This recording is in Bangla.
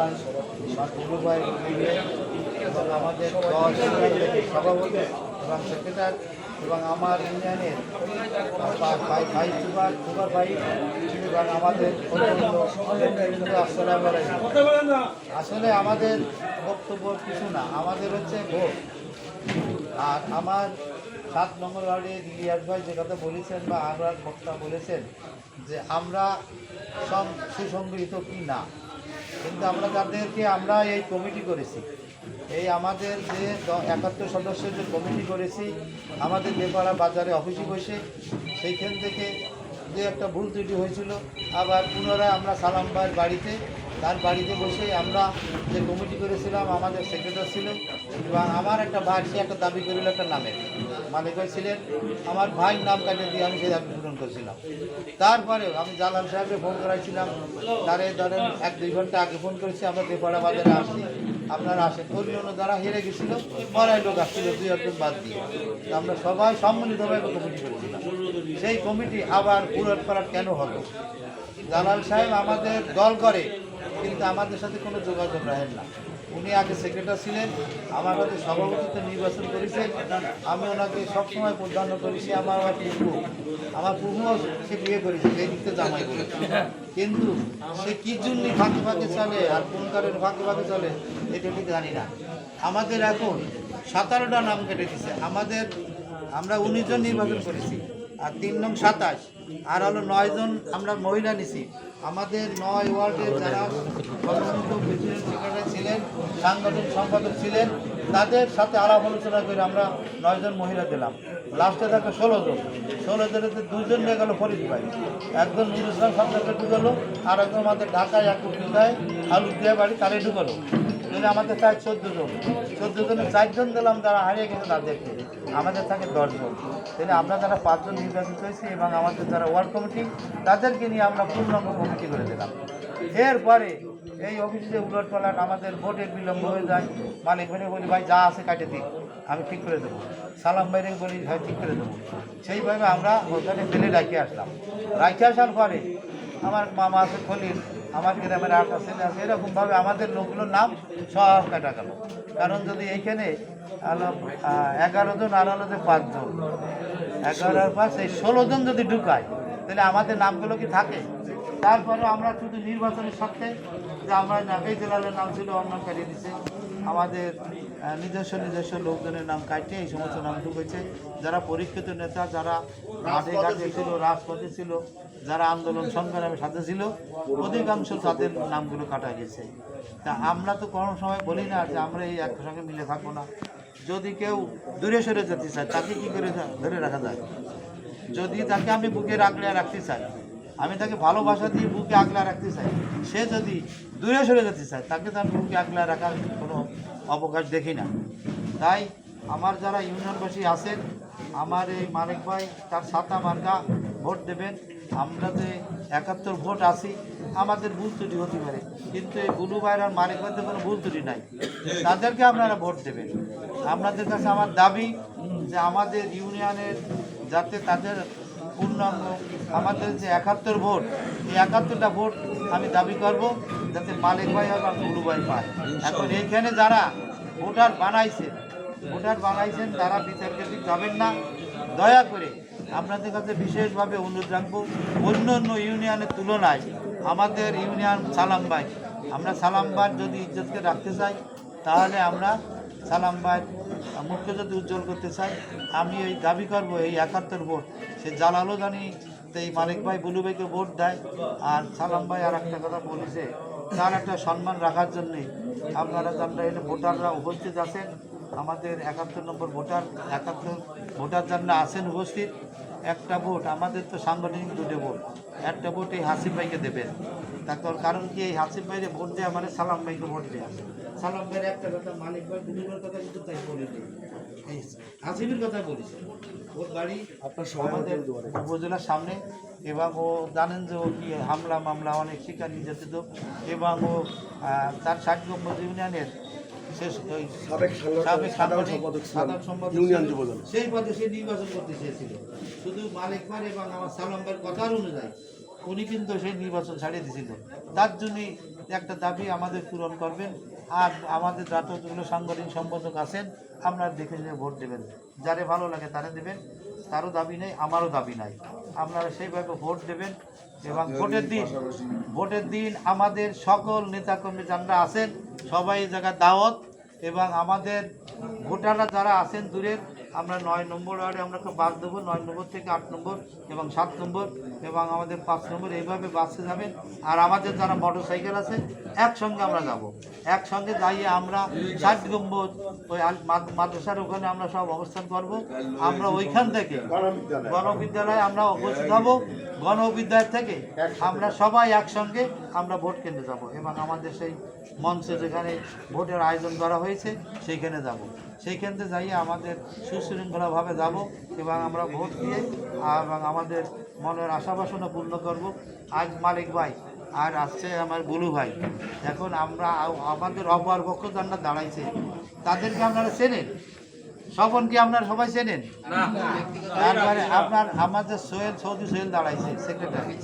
প্রধান গুরুভাই এবং আমাদের সভাপতি এবং সেক্রেটারি এবং আমার ইউনিয়নের ভাই সুপার সুপার ভাই এবং আমাদের আসসালামু আসলে আমাদের বক্তব্য কিছু না, আমাদের হচ্ছে ভোট। আর আমার সাত নম্বর ওয়ার্ডে ইলিয়াস ভাই যে কথা বলেছেন বা এক বক্তা বলেছেন যে আমরা সব সুসংগৃহীত কি না কিন্তু আমরা তাদেরকে আমরা এই কমিটি করেছি, এই আমাদের যে একাত্তর সদস্যের যে কমিটি করেছি, আমাদের বেপাড়া বাজারে অফিসে বসে সেইখান থেকে যে একটা ভুল ত্রুটি হয়েছিল, আবার পুনরায় আমরা সালাম ভাইয়ের বাড়িতে তার বাড়িতে বসে আমরা যে কমিটি করেছিলাম, আমাদের সেক্রেটারি ছিলেন এবং আমার একটা ভাই, সে একটা দাবি করিল একটা নামের মালিক হয়েছিলেন। ছিলেন আমার ভাই নাম কাটে দিয়ে আমি সেই দাবি পূরণ করেছিলাম। তারপরে আমি জালাল সাহেবকে ফোন করাইছিলাম। তারে ধরেন এক দুই ঘণ্টা আগে ফোন করেছি, আমরা দেপাড়া বাজারে আসছি। আপনারা আসেন। অন্য অন্য যারা হেরে গেছিল মরাই লোক আসছিল, দুই একজন বাদ দিয়ে। আমরা সবাই সম্মিলিতভাবে কমিটি করেছিলাম। সেই কমিটি আবার উলট পালট কেন হলো? জালাল সাহেব আমাদের দল করে, কিন্তু আমাদের সাথে কোনো যোগাযোগ রাখেন না। উনি আগে সেক্রেটারি ছিলেন, আমার কাছে সভাপতিত্ব নির্বাচন করেছেন। আমি ওনাকে সবসময় প্রাধান্য করেছি, আমার আমার পুহু আমার পুহুও সে বিয়ে করেছে, সেই দিকতে জামাই করেছে। কিন্তু সে কি জন্য ফাঁকে ফাঁকে চলে আর কোন কারণে ফাঁকে ফাঁকে চলে, এটা ঠিক জানি না। আমাদের এখন সতেরোটা নাম কেটে দিছে। আমাদের, আমরা উনিশ জন নির্বাচন করেছি, আর তিন নং সাতাশ, আর হলো নয় জন আমরা মহিলা নিছি। আমাদের নয় ওয়ার্ডের যারা সেক্রেটারি ছিলেন, সাংগঠনিক সম্পাদক ছিলেন, তাদের সাথে আলাপ আলোচনা করে আমরা নয়জন মহিলা দিলাম। লাস্টে থাকে ষোলো জন। ষোলো জনের দুজন নিয়ে গেল ফরিদ ভাই। একজন নুর ইসলাম সামনে ঢুকালো, আর একজন আমাদের ঢাকায় এক ঢুকায় আলু দিয়ে বাড়ি তারে ঢুকালো। তাহলে আমাদের চাই চোদ্দ জন। চোদ্দ জনের চারজন দিলাম, যারা হারিয়ে গেছে তাদেরকে। আমাদের থাকে দশজন তাহলে আমরা যারা পাঁচজন নির্বাচিত হয়েছি এবং আমাদের যারা ওয়ার্ড কমিটি, তাদেরকে নিয়ে আমরা পূর্ণাঙ্গ কমিটি করে দিলাম। এরপরে এই অফিসে উলট পালাট আমাদের ভোটের বিলম্ব হয়ে যায়। মালিক ভাই বলি ভাই, যা আছে কাটে দিক আমি ঠিক করে দেবো। সালাম ভাইরে বলি, ভাই, ঠিক করে দেবো। সেইভাবে আমরা ওখানে ফেলে রাখি আসলাম। রাখি আসার পরে আমার মামা আছে, খলিল, আমার গ্রামের আট আছে আছে। এরকমভাবে আমাদের লোকগুলোর নাম সব কাটা গেল। কারণ যদি এইখানে এগারো জন আর যে পাঁচজন এগারোর পাঁচ, এই ষোলো জন যদি ঢুকায়, তাহলে আমাদের নামগুলো কি থাকে? তারপরে আমরা শুধু নির্বাচনের সাথে যে আমরা নাকাই জেলালের নাম ছিল অন্য কাটিয়ে দিছে। আমাদের নিজস্ব নিজস্ব লোকজনের নাম কাটিয়ে এই সমস্ত নাম ঢুকেছে। যারা পরীক্ষিত নেতা, যারা মাঠে ঘাটে ছিল, রাজপথে ছিল, যারা আন্দোলন সংগ্রামের সাথে ছিল, অধিকাংশ তাদের নামগুলো কাটা গেছে। তা আমরা তো কোনো সময় বলি না যে আমরা এই একসঙ্গে মিলে থাকব না। যদি কেউ দূরে সরে যেতে চায়, তাকে কি করে ধরে রাখা যায়? যদি তাকে আমি বুকে রাখলে রাখতে চাই আমি তাকে ভালোবাসা দিয়ে বুকে আগলা রাখতে চাই। সে যদি দূরে সরে যেতে চায়, তাকে তো আমি বুকে আগলা রাখার কোনো অবকাশ দেখি না। তাই আমার যারা ইউনিয়নবাসী আছেন, আমার এই মানিক ভাই, তার সাতা মার্কা ভোট দেবেন। আমরা যে একাত্তর ভোট আছি, আমাদের ভুল ত্রুটি হতে পারে। কিন্তু এই বুলু ভাইয়ের আর মানিক ভাইদের কোনো ভুল ত্রুটি নাই। তাদেরকে আপনারা ভোট দেবেন। আপনাদের কাছে আমার দাবি যে আমাদের ইউনিয়নের যাতে তাদের পূর্ণাঙ্গ। আমাদের যে একাত্তর ভোট, এই একাত্তরটা ভোট আমি দাবি করব যাতে মালিক ভাই এবং গুরু ভাই পায়। এখন এইখানে যারা ভোটার বানাইছে, ভোটার বানাইছেন, তারা বিচারকে যাবেন না। দয়া করে আপনাদের কাছে বিশেষভাবে অনুরোধ রাখব, অন্য অন্য ইউনিয়নের তুলনায় আমাদের ইউনিয়ন সালাম ভাই। আমরা সালাম ভাই যদি ইজ্জতকে রাখতে চাই, তাহলে আমরা সালাম ভাই মুখকে যদি উজ্জ্বল করতে চাই আমি ওই দাবি করব, এই একাত্তর ভোট। সে জালালও জানি এই মালিক ভাই বুলু ভাইকে ভোট দেয়, আর সালাম ভাই আর একটা কথা বলেছে তার একটা সম্মান রাখার জন্যে আপনারা যারা এখানে ভোটাররা উপস্থিত আছেন, আমাদের একাত্তর নম্বর ভোটার, একাত্তর ভোটার যারা আছেন উপস্থিত একটা ভোট আমাদের তো সাংগঠনিক দুটো ভোট। একটা ভোট এই হাসিফ ভাইকে দেবেন। তার কারণ কি এই হাসিফ ভাইরে ভোট দেওয়া মানে সালাম ভাইকে ভোট দেওয়া সালাম ভাইয়ের একটা কথা মালিক ভাই দুজনের কথা কিন্তু তাই এই হাসিফের কথা বলিস ওর বাড়ি আপনার আমাদের উপজেলার সামনে। এবং ও জানেন যে ও কি হামলা মামলা অনেক শিকার নিয়ে নির্যাতিত। এবং ও তার ষাট নম্বর ইউনিয়নের সাবেক সাংগঠনিক- সাধারণ সম্পাদক ছিলেন, সাধারণ সম্পাদক ইউনিয়ন যুবদল। সেই পদে সে নির্বাচন করতে চেয়েছিল। শুধু মালিক ভাই এবং আমার সালাম কথার অনুযায়ী উনি কিন্তু সেই নির্বাচন ছাড়িয়ে দিয়েছিল। তার জন্যই একটা দাবি আমাদের পূরণ করবেন। আর আমাদের রাতে যেগুলো সাংগঠনিক সম্পাদক আছেন আপনারা দেখে নিয়ে ভোট দেবেন। যারে ভালো লাগে তারা দেবেন। তারও দাবি নেই আমারও দাবি নাই। আপনারা সেইভাবে ভোট দেবেন এবং ভোটের দিন ভোটের দিন আমাদের সকল নেতাকর্মী যারা আছেন সবাই এই জায়গায় দাওয়াত এবং আমাদের ভোটাররা যারা আছেন দূরের, আমরা নয় নম্বর ওয়ার্ডে আমরা তো বাস দেবো, নয় নম্বর থেকে আট নম্বর এবং সাত নম্বর এবং আমাদের পাঁচ নম্বর এইভাবে বাসে যাবেন। আর আমাদের যারা মোটর সাইকেল আছে, একসঙ্গে আমরা যাব। একসঙ্গে যাইয়ে আমরা ষাট গম্বুজ ওই মাদ্রাসার ওখানে আমরা সব অবস্থান করব। আমরা ওইখান থেকে গণবিদ্যালয়ে আমরা উপস্থিত হব। গণবিদ্যালয় থেকে আমরা সবাই একসঙ্গে আমরা ভোট কেন্দ্রে যাব এবং আমাদের সেই মঞ্চে যেখানে ভোটের আয়োজন করা হয়েছে সেইখানে যাব। সেইখানে যাইয়ে আমাদের সুশৃঙ্খলাভাবে যাব এবং আমরা ভোট দিয়ে এবং আমাদের মনের আশা বাসনা পূর্ণ করব। আজ মালিক ভাই আর আসছে আমার বুলু ভাই। এখন আমরা আমাদের অপর পক্ষ যারা দাঁড়াইছে। তাদেরকে আপনারা চেনেন? স্বপনকে আপনারা সবাই চেনেন? তারপরে আপনার আমাদের সোহেল সৌদি সোহেল দাঁড়াইছে সেক্রেটারি